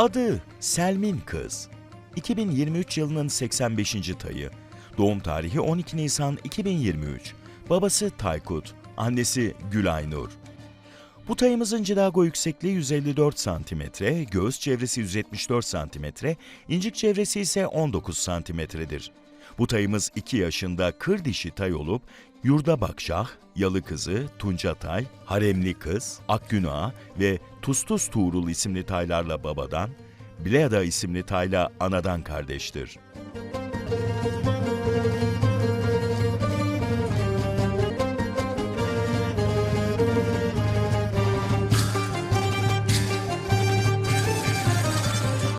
Adı Selmin Kız. 2023 yılının 85. tayı. Doğum tarihi 12 Nisan 2023. Babası Taykut, annesi Gülaynur. Bu tayımızın cilago yüksekliği 154 cm, göğüs çevresi 174 cm, incik çevresi ise 19 cm'dir. Bu tayımız 2 yaşında kır dişi tay olup, Yurda Bakşah, Yalı Kızı, Tunca Tay, Haremli Kız, Akgüna ve Tustus Tuğrul isimli taylarla babadan, Bleada isimli tayla anadan kardeştir.